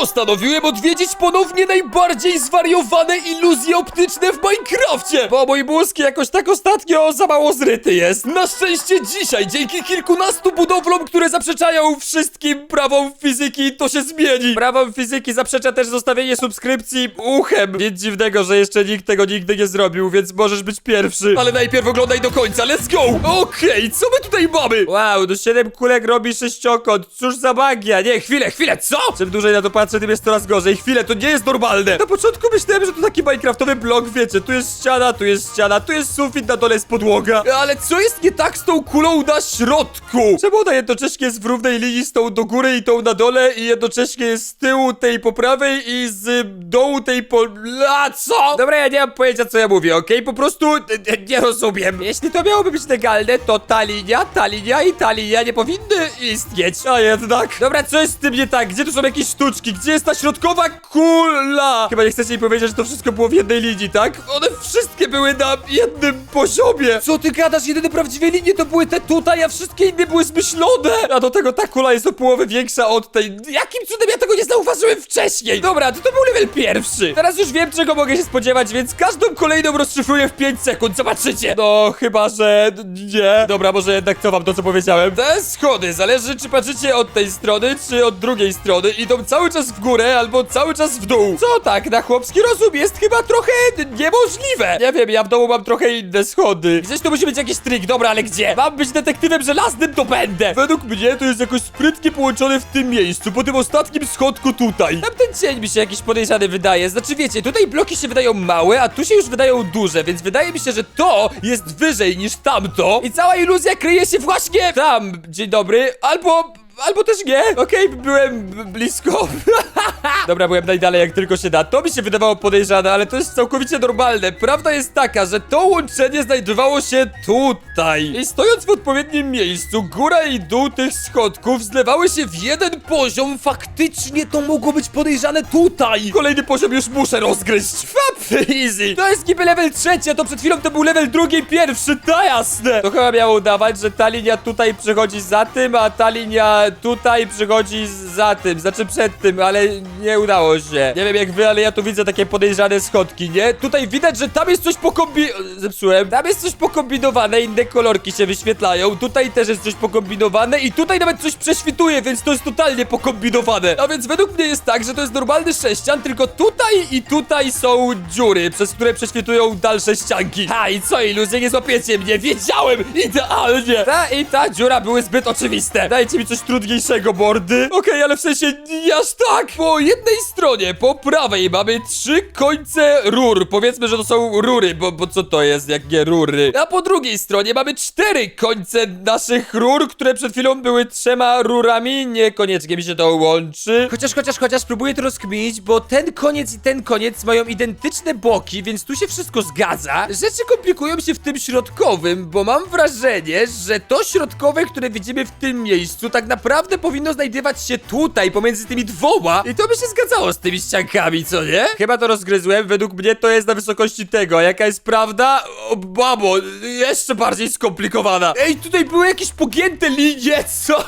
Postanowiłem odwiedzić ponownie najbardziej zwariowane iluzje optyczne w Minecrafcie, bo mój mózg jakoś tak ostatnio za mało zryty jest. Na szczęście dzisiaj, dzięki kilkunastu budowlom, które zaprzeczają wszystkim prawom fizyki, to się zmieni. Prawom fizyki zaprzecza też zostawienie subskrypcji uchem. Nic dziwnego, że jeszcze nikt tego nigdy nie zrobił, więc możesz być pierwszy. Ale najpierw oglądaj do końca, let's go! Okej, co my tutaj mamy? Wow, do 7 kulek robi sześciokąt. Cóż za magia. Nie, chwilę, chwilę, co? Czym dłużej na to patrzę, tym jest coraz gorzej. Chwilę, to nie jest normalne. Na początku myślałem, że to taki minecraftowy blok, wiecie. Tu jest ściana, tu jest ściana, tu jest sufit, na dole jest podłoga. Ale co jest nie tak z tą kulą na środku? Czemu ona jednocześnie jest w równej linii z tą do góry i tą na dole i jednocześnie jest z tyłu tej po prawej i z dołu tej po... A co? Dobra, ja nie mam pojęcia, co ja mówię, okej? Po prostu e, e, nie rozumiem. Jeśli to miałoby być legalne, to ta linia, ta linia i ta linia nie powinny istnieć. A jednak. Dobra, co jest z tym nie tak? Gdzie tu są jakieś sztuczki? Gdzie jest ta środkowa kula? Chyba nie chcecie mi powiedzieć, że to wszystko było w jednej linii, tak? One wszystkie były na jednym poziomie. Co ty gadasz? Jedyne prawdziwe linie to były te tutaj, a wszystkie inne były zmyślone. A do tego ta kula jest o połowę większa od tej. Jakim cudem ja tego nie zauważyłem wcześniej? Dobra, to to był level pierwszy. Teraz już wiem, czego mogę się spodziewać, więc każdą kolejną rozszyfruję w 5 sekund. Zobaczycie. No, chyba, że nie. Dobra, może jednak cofam to, co powiedziałem. Te schody, zależy czy patrzycie od tej strony, czy od drugiej strony, idą cały czas w górę albo cały czas w dół. Co tak, na chłopski rozum jest chyba trochę niemożliwe. Nie wiem, ja w domu mam trochę inne schody. Gdzieś tu musi być jakiś trik, dobra, ale gdzie? Mam być detektywem żelaznym, to będę. Według mnie to jest jakoś sprytnie połączone w tym miejscu, po tym ostatnim schodku tutaj. Tamten cień mi się jakiś podejrzany wydaje. Znaczy wiecie, tutaj bloki się wydają małe, a tu się już wydają duże, więc wydaje mi się, że to jest wyżej niż tamto. I cała iluzja kryje się właśnie tam. Dzień dobry, albo... Albo też nie. Okej, byłem blisko. Dobra, byłem najdalej jak tylko się da. To mi się wydawało podejrzane, ale to jest całkowicie normalne. Prawda jest taka, że to łączenie znajdowało się tutaj. I stojąc w odpowiednim miejscu, góra i dół tych schodków zlewały się w jeden poziom. Faktycznie to mogło być podejrzane tutaj. Kolejny poziom już muszę rozgryźć. Fap, easy. To jest niby level trzeci, a to przed chwilą to był level drugi, pierwszy. To jasne. To chyba miało udawać, że ta linia tutaj przechodzi za tym, a ta linia tutaj przychodzi za tym, znaczy przed tym, ale nie udało się. Nie wiem jak wy, ale ja tu widzę takie podejrzane schodki, nie? Tutaj widać, że tam jest coś pokombi... Zepsułem. Tam jest coś pokombinowane, inne kolorki się wyświetlają. Tutaj też jest coś pokombinowane i tutaj nawet coś prześwituje, więc to jest totalnie pokombinowane. A więc według mnie jest tak, że to jest normalny sześcian, tylko tutaj i tutaj są dziury, przez które prześwitują dalsze ścianki. Ha, i co iluzje, nie złapiecie mnie, wiedziałem! Idealnie! Ta i ta dziura były zbyt oczywiste. Dajcie mi coś trudniejszego, bordy. Okej, ale w sensie nie aż tak. Po jednej stronie, po prawej mamy trzy końce rur. Powiedzmy, że to są rury, bo, bo co to jest, jak nie rury? A po drugiej stronie mamy cztery końce naszych rur, które przed chwilą były trzema rurami. Niekoniecznie mi się to łączy. Chociaż, chociaż, chociaż próbuję to rozkminić, bo ten koniec i ten koniec mają identyczne boki, więc tu się wszystko zgadza. Rzeczy komplikują się w tym środkowym, bo mam wrażenie, że to środkowe, które widzimy w tym miejscu, tak naprawdę powinno znajdować się tutaj, pomiędzy tymi dwoma. I to by się zgadzało z tymi ściankami, co nie? Chyba to rozgryzłem, według mnie to jest na wysokości tego. Jaka jest prawda? O, babo, jeszcze bardziej skomplikowana. Ej, tutaj były jakieś pogięte linie, co?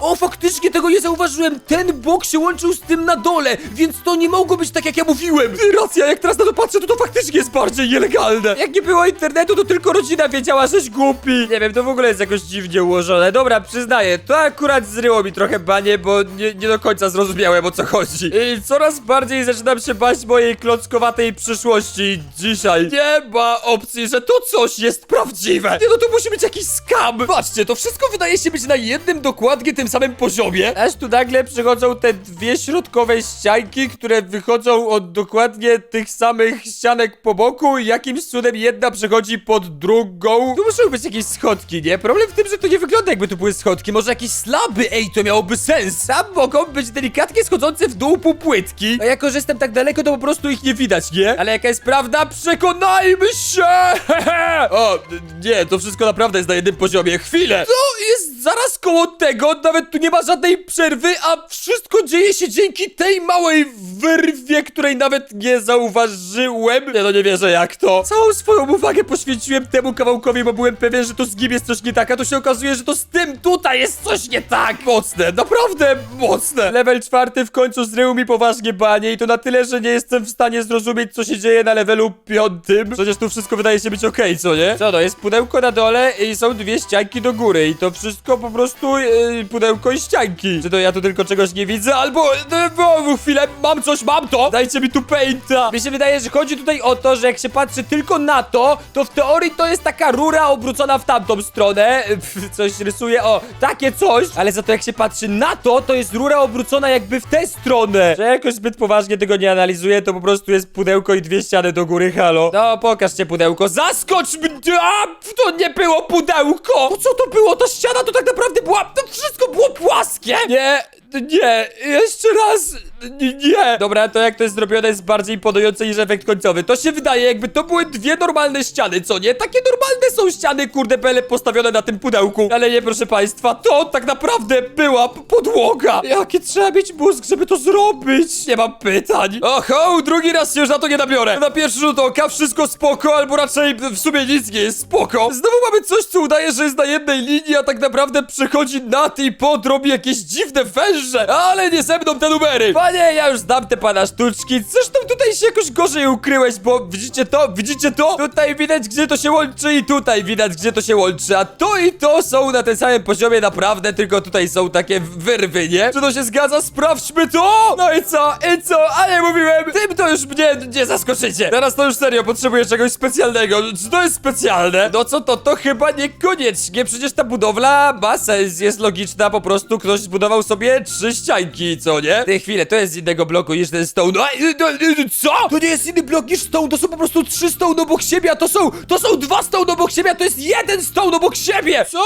O, faktycznie tego nie zauważyłem. Ten bok się łączył z tym na dole, więc to nie mogło być tak, jak ja mówiłem. Racja, jak teraz na to patrzę, to to faktycznie jest bardziej nielegalne. Jak nie było internetu, to tylko rodzina wiedziała, żeś głupi. Nie wiem, to w ogóle jest jakoś dziwnie ułożone. Dobra, przyznaję, to akurat zryło mi trochę banie, bo nie, nie do końca zrozumiałem, o co chodzi. I coraz bardziej zaczynam się bać mojej klockowatej przyszłości dzisiaj. Nie ma opcji, że to coś jest prawdziwe. Nie, no to musi być jakiś skam. Patrzcie, to wszystko wydaje się być na jednym dokładnie tym samym poziomie. Aż tu nagle przychodzą te dwie środkowe ścianki, które wychodzą od dokładnie tych samych ścianek po boku i jakimś cudem jedna przechodzi pod drugą. Tu muszą być jakieś schodki, nie? Problem w tym, że to nie wygląda jakby tu były schodki. Może jakieś slaby, ej, to miałoby sens. Tam mogą być delikatnie schodzące w dół półpłytki. A jako, że jestem tak daleko, to po prostu ich nie widać, nie? Ale jaka jest prawda? Przekonajmy się! o, nie, to wszystko naprawdę jest na jednym poziomie. Chwilę! To jest zaraz koło tego, nawet tu nie ma żadnej przerwy, a wszystko dzieje się dzięki tej małej wyrwie, której nawet nie zauważyłem. Nie no, nie wierzę jak to. Całą swoją uwagę poświęciłem temu kawałkowi, bo byłem pewien, że to z nim jest coś nie tak, a to się okazuje, że to z tym tutaj jest coś nie tak. Mocne, naprawdę mocne. Level czwarty w końcu zrył mi poważnie banie i to na tyle, że nie jestem w stanie zrozumieć, co się dzieje na levelu piątym. Przecież tu wszystko wydaje się być okej, co nie? Co no, jest pudełko na dole i są dwie ścianki do góry i to wszystko po prostu yy, pudełko i ścianki. Czy to ja tu tylko czegoś nie widzę, albo... Yy, chwilę, mam coś, mam to! Dajcie mi tu painta! Mi się wydaje, że chodzi tutaj o to, że jak się patrzy tylko na to, to w teorii to jest taka rura obrócona w tamtą stronę. Pff, Coś rysuje, o, takie ale za to jak się patrzy na to, to jest rura obrócona jakby w tę stronę. Że jakoś zbyt poważnie tego nie analizuję, to po prostu jest pudełko i dwie ściany do góry, halo. No, pokażcie pudełko, zaskocz mnie! A, to nie było pudełko! Po co to było? Ta ściana to tak naprawdę była, to wszystko było płaskie! Nie, nie, jeszcze raz. Nie. Dobra, to jak to jest zrobione jest bardziej imponujące niż efekt końcowy. To się wydaje, jakby to były dwie normalne ściany, co nie? Takie normalne są ściany, kurde, bele postawione na tym pudełku. Ale nie, proszę państwa, to tak naprawdę była podłoga. Jakie trzeba mieć mózg, żeby to zrobić? Nie mam pytań. Oho, drugi raz się już na to nie nabiorę. Na pierwszy rzut oka wszystko spoko, albo raczej w sumie nic nie jest spoko. Znowu mamy coś, co udaje, że jest na jednej linii, a tak naprawdę przechodzi nad i pod, robi jakieś dziwne węże. Ale nie ze mną te numery. Panie, ja już znam te pana sztuczki. Zresztą tutaj się jakoś gorzej ukryłeś, bo widzicie to? Widzicie to? Tutaj widać, gdzie to się łączy i tutaj widać, gdzie to się łączy. A to i to są na tym samym poziomie naprawdę, tylko tutaj są takie wyrwy, nie? Czy to się zgadza? Sprawdźmy to! No i co? I co? Ale mówiłem, tym to już mnie nie zaskoczycie. Teraz to już serio potrzebuję czegoś specjalnego. Czy to jest specjalne? No co to? To chyba niekoniecznie. Przecież ta budowla ma sens, jest logiczna. Po prostu ktoś zbudował sobie trzy ścianki, co nie? Ty chwilę, to jest z innego bloku niż ten stone. No, i- no, i- co? To nie jest inny blok niż stone, to są po prostu trzy stone obok siebie, a to są, to są dwa stone obok siebie, a to jest jeden stone obok siebie! Co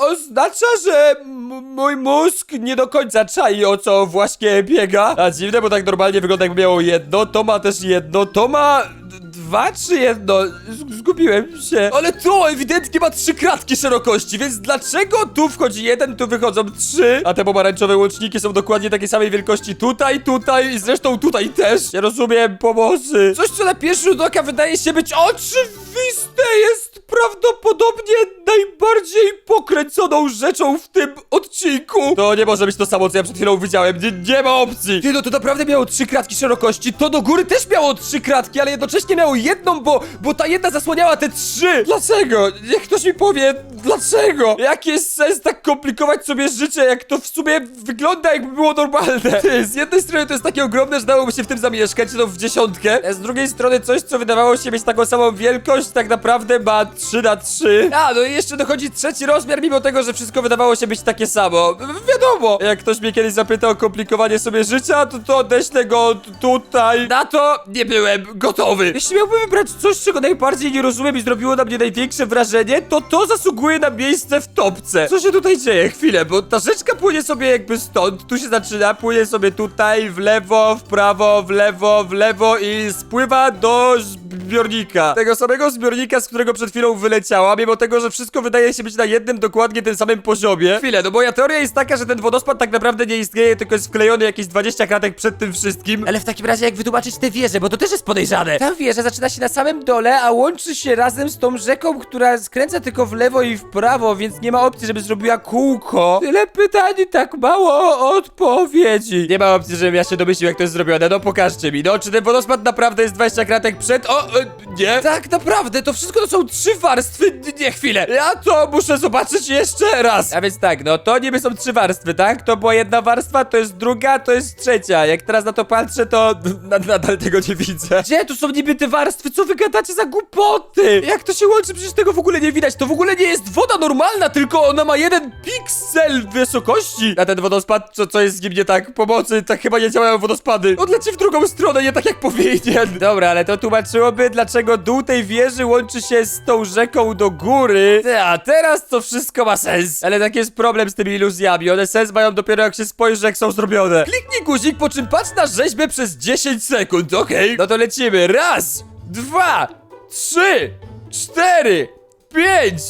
oznacza, że m- mój mózg nie do końca czai o co właśnie biega? A dziwne, bo tak normalnie wygląda jakby miało jedno, to ma też jedno, to ma dwa czy jedno? Zgubiłem się. Ale to ewidentnie ma trzy kratki szerokości, więc dlaczego tu wchodzi jeden, tu wychodzą trzy? A te pomarańczowe łączniki są dokładnie takiej samej wielkości tutaj, tutaj i zresztą tutaj też. Nie rozumiem pomocy. Coś, co na pierwszy rzut oka wydaje się być oczywiste, jest prawdopodobnie najbardziej pokręconą rzeczą w tym odcinku. To nie może być to samo, co ja przed chwilą widziałem. Nie, nie ma opcji. Ty, no to naprawdę miało trzy kratki szerokości. To do góry też miało trzy kratki, ale jednocześnie miało jedną, bo, bo ta jedna zasłaniała te trzy. Dlaczego? Niech ktoś mi powie, dlaczego? Jaki jest sens tak komplikować sobie życie, jak to w sumie wygląda jakby było normalne? Ty, z jednej strony to jest takie ogromne, że dałoby się w tym zamieszkać, no w dziesiątkę. A z drugiej strony coś, co wydawało się mieć taką samą wielkość, tak naprawdę ma 3 na 3. A, no i jeszcze dochodzi trzeci rozmiar, mimo tego, że wszystko wydawało się być takie samo. W- Wiadomo, jak ktoś mnie kiedyś zapytał o komplikowanie sobie życia, to to odeślę go tutaj. Na to nie byłem gotowy. Jeśli miałbym wybrać coś, czego najbardziej nie rozumiem i zrobiło na mnie największe wrażenie, to to zasługuje na miejsce w topce. Co się tutaj dzieje? Chwilę, bo ta rzeczka płynie sobie jakby stąd, tu się zaczyna, płynie sobie tutaj, w lewo, w prawo, w lewo, w lewo i spływa do zbiornika. Tego samego zbiornika, z którego przed chwilą wyleciała, mimo tego, że wszystko wydaje się być na jednym dokładnie tym samym poziomie. Chwilę, no moja teoria jest taka, że ten wodospad tak naprawdę nie istnieje, tylko jest wklejony jakieś 20 kratek przed tym wszystkim. Ale w takim razie jak wytłumaczyć tę wieżę, bo to też jest podejrzane. Ta wieża zaczyna się na samym dole, a łączy się razem z tą rzeką, która skręca tylko w lewo i w prawo, więc nie ma opcji, żeby zrobiła kółko. Tyle pytań, tak mało odpowiedzi. Nie ma opcji, żebym ja się domyślił, jak to jest zrobione. No pokażcie mi, no czy ten wodospad naprawdę jest 20 kratek przed... O, e, nie? Tak, naprawdę, to wszystko to są trzy warstwy. Nie, chwilę. Ja to muszę zobaczyć jeszcze raz. A więc tak, no to niby są trzy warstwy, tak? To była jedna warstwa, to jest druga, to jest trzecia. Jak teraz na to patrzę, to nad- nadal tego nie widzę. Gdzie tu są niby te warstwy? Co wy gadacie za głupoty? Jak to się łączy? Przecież tego w ogóle nie widać. To w ogóle nie jest woda normalna, tylko ona ma jeden piksel wysokości. A ten wodospad, co, co jest z nim nie tak? Pomocy, tak chyba nie działają wodospady. On leci w drugą stronę, nie tak jak powinien. Dobra, ale to tłumaczyłoby, dlaczego dół tej wieży łączy się z tą rzeką do góry. Ty, A teraz to wszystko ma sens. Ale taki jest problem z tymi iluzjami. One sens mają dopiero jak się spojrzy, jak są zrobione. Kliknij guzik, po czym patrz na rzeźbę przez 10 sekund, okej? No to lecimy. Raz, dwa, trzy, cztery, pięć,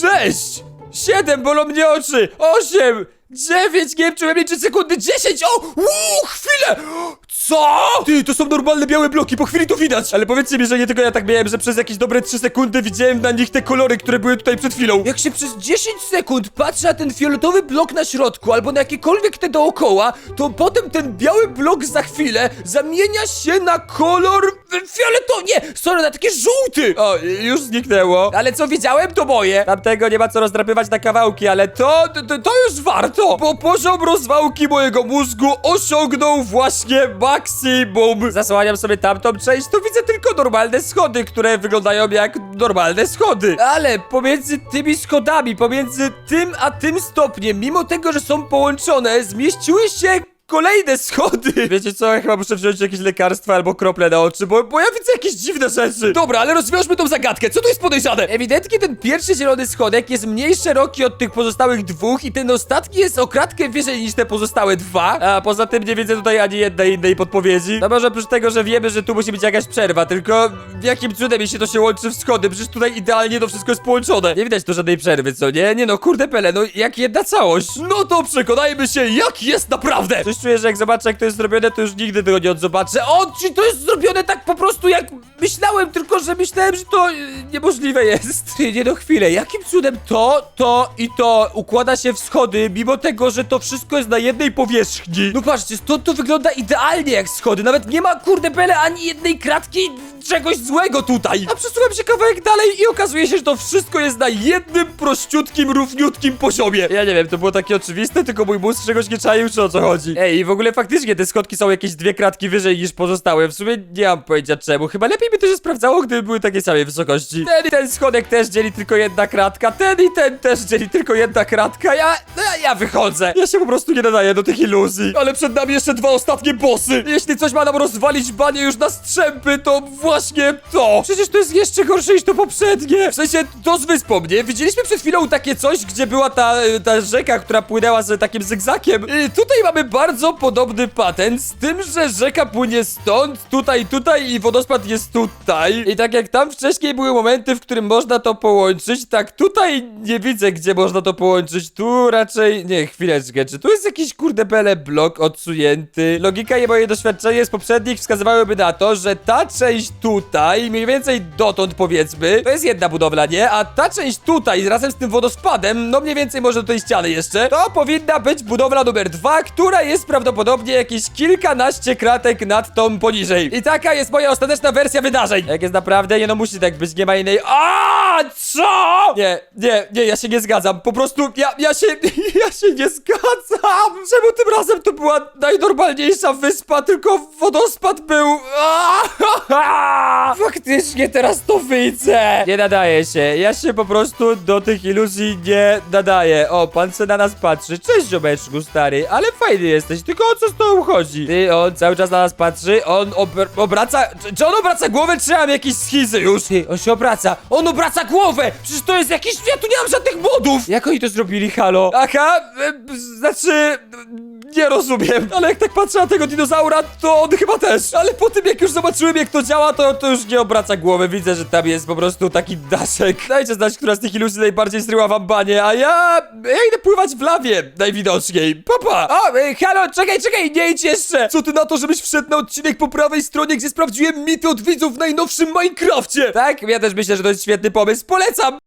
sześć, siedem, bolą mnie oczy, osiem, dziewięć, nie wiem czy liczyć sekundy, dziesięć, o, uuu, chwilę! Co? Ty, to są normalne białe bloki, po chwili to widać. Ale powiedzcie mi, że nie tylko ja tak miałem, że przez jakieś dobre 3 sekundy widziałem na nich te kolory, które były tutaj przed chwilą. Jak się przez 10 sekund patrzę na ten fioletowy blok na środku, albo na jakiekolwiek te dookoła, to potem ten biały blok za chwilę zamienia się na kolor fioletowy. Nie, sorry, na taki żółty. O, już zniknęło. Ale co widziałem, to moje. Tamtego nie ma co rozdrapywać na kawałki, ale to, to, to już warto, bo poziom rozwałki mojego mózgu osiągnął właśnie maksimum. Zasłaniam sobie tamtą część, to widzę tylko normalne schody, które wyglądają jak normalne schody. Ale pomiędzy tymi schodami, pomiędzy tym a tym stopniem, mimo tego, że są połączone, zmieściły się Kolejne schody! Wiecie co, ja chyba muszę wziąć jakieś lekarstwa albo krople na oczy, bo, bo ja widzę jakieś dziwne rzeczy. Dobra, ale rozwiążmy tą zagadkę, co tu jest podejrzane? Ewidentnie ten pierwszy zielony schodek jest mniej szeroki od tych pozostałych dwóch i ten ostatni jest o kratkę wyżej niż te pozostałe dwa. A poza tym nie widzę tutaj ani jednej innej podpowiedzi. No może oprócz tego, że wiemy, że tu musi być jakaś przerwa, tylko jakim cudem jeśli to się łączy w schody? Przecież tutaj idealnie to wszystko jest połączone. Nie widać tu żadnej przerwy, co nie? Nie no, kurde pele, no jak jedna całość. No to przekonajmy się, jak jest naprawdę! Coś czuję, że jak zobaczę, jak to jest zrobione, to już nigdy tego nie odzobaczę. O, czy to jest zrobione tak po prostu, jak myślałem, tylko że myślałem, że to e, niemożliwe jest. Nie do chwilę, jakim cudem to, to i to układa się w schody, mimo tego, że to wszystko jest na jednej powierzchni? No patrzcie, to, to wygląda idealnie jak schody, nawet nie ma, kurde bele, ani jednej kratki czegoś złego tutaj. A przesuwam się kawałek dalej i okazuje się, że to wszystko jest na jednym prościutkim, równiutkim poziomie. Ja nie wiem, to było takie oczywiste, tylko mój mózg czegoś nie czaił, czy o co chodzi. Ej, i w ogóle faktycznie te schodki są jakieś dwie kratki wyżej niż pozostałe. W sumie nie mam pojęcia czemu. Chyba lepiej by to się sprawdzało, gdyby były takie samej wysokości. Ten i ten schodek też dzieli tylko jedna kratka, ten i ten też dzieli tylko jedna kratka. Ja, no, ja, ja wychodzę. Ja się po prostu nie nadaję do tych iluzji. Ale przed nami jeszcze dwa ostatnie bossy. Jeśli coś ma nam rozwalić banie już na strzępy, to właśnie to. Przecież to jest jeszcze gorsze niż to poprzednie. W sensie, to z wyspą, nie? Widzieliśmy przed chwilą takie coś, gdzie była ta, ta rzeka, która płynęła z takim zygzakiem. I tutaj mamy bardzo podobny patent, z tym, że rzeka płynie stąd, tutaj, tutaj i wodospad jest tutaj. I tak jak tam wcześniej były momenty, w którym można to połączyć, tak tutaj nie widzę, gdzie można to połączyć. Tu raczej... Nie, chwileczkę, czy tu jest jakiś kurde bele blok odsunięty? Logika i moje doświadczenie z poprzednich wskazywałyby na to, że ta część tutaj, mniej więcej dotąd powiedzmy, to jest jedna budowla, nie? A ta część tutaj, razem z tym wodospadem, no mniej więcej może do tej ściany jeszcze, to powinna być budowla numer dwa, która jest prawdopodobnie jakieś kilkanaście kratek nad tą poniżej. I taka jest moja ostateczna wersja wydarzeń. Jak jest naprawdę, nie no musi tak być, nie ma innej... A co? Nie, nie, nie, ja się nie zgadzam. Po prostu ja, ja się, ja się nie zgadzam. Czemu tym razem to była najnormalniejsza wyspa, tylko wodospad był... A, Faktycznie teraz to widzę. Nie nadaje się. Ja się po prostu do tych iluzji nie nadaję. O, pan se na nas patrzy. Cześć, ziomeczku, stary, ale fajny jesteś. Tylko o co z tobą chodzi? Ty, on cały czas na nas patrzy. On ob- obraca... Czy, czy on obraca głowę, czy ja mam jakieś schizy już? Ty, on się obraca. On obraca głowę! Przecież to jest jakiś... Ja tu nie mam żadnych modów! Jak oni to zrobili, halo? Aha, e, znaczy... Nie rozumiem, ale jak tak patrzę na tego dinozaura, to on chyba też. Ale po tym, jak już zobaczyłem, jak to działa, to, to już nie obraca głowy. Widzę, że tam jest po prostu taki daszek. Dajcie znać, która z tych iluzji najbardziej zryła wam banie, a ja... Ja idę pływać w lawie, najwidoczniej. Papa! O, ej, czekaj, czekaj, nie idź jeszcze! Co ty na to, żebyś wszedł na odcinek po prawej stronie, gdzie sprawdziłem mity od widzów w najnowszym Minecrafcie? Tak, ja też myślę, że to jest świetny pomysł. Polecam!